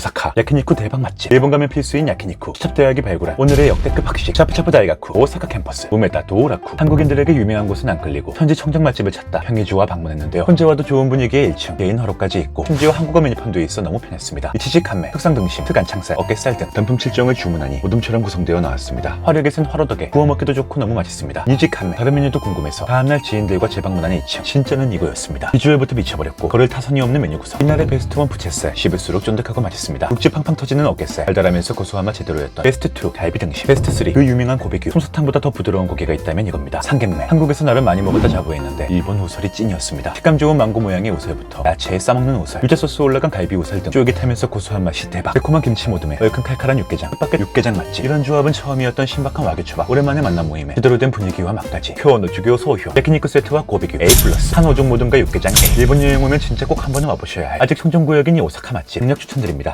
오사카 야키니쿠 대박 맛집 일본 가면 필수인 야키니쿠 시첩대학이 발굴한 오늘의 역대급 학식 샤프샤프 다이가쿠 오사카 캠퍼스 우메다 도우라쿠. 한국인들에게 유명한 곳은 안 끌리고 현지 청정 맛집을 찾다 평이주와 방문했는데요. 혼자 와도 좋은 분위기의 1층 개인 허락까지 있고 심지어 한국어 메뉴판도 있어 너무 편했습니다. 이치식 감매 특상 등심 특안 창살 어깨살 등 단품 7종을 주문하니 모둠처럼 구성되어 나왔습니다. 화력에선 화로덕에 구워 먹기도 좋고 너무 맛있습니다. 이직 감매 다른 메뉴도 궁금해서 다음날 지인들과 재방문한 2층 진짜는 이거였습니다. 비주얼부터 미쳐버렸고 거를 타선이 없는 메뉴 구성. 이날의 베스트 1 부채살 씹을수록 쫀득하고 맛있습니다 육즙 팡팡 터지는 어깨살. 달달하면서 고소한 맛 제대로였던 베스트 2 갈비 등심. 베스트 3 그 유명한 고비규 솜사탕보다 더 부드러운 고기가 있다면 이겁니다. 삼겹매. 한국에서 나름 많이 먹었다 자부했는데 일본 우설이 찐이었습니다. 식감 좋은 망고 모양의 우설부터 야채에 싸먹는 우설. 유자 소스 올라간 갈비 우설 등 쫄깃하면서 고소한 맛이 대박. 매콤한 김치 모듬에 얼큰 칼칼한 육개장. 뜻밖의 육개장 맛집. 이런 조합은 처음이었던 신박한 와규초밥. 오랜만에 만난 모임에 제대로 된 분위기와 맛까지. 효노주교 소효. 야키니쿠 세트와 고비규 A 플러스. 한 5종 모듬과 육개장 A. 일본 여행 오면 진짜 꼭 한 번은 와보셔야 할. 아직 청정구역인 이 오사카 맛집. 강력 추천드립니다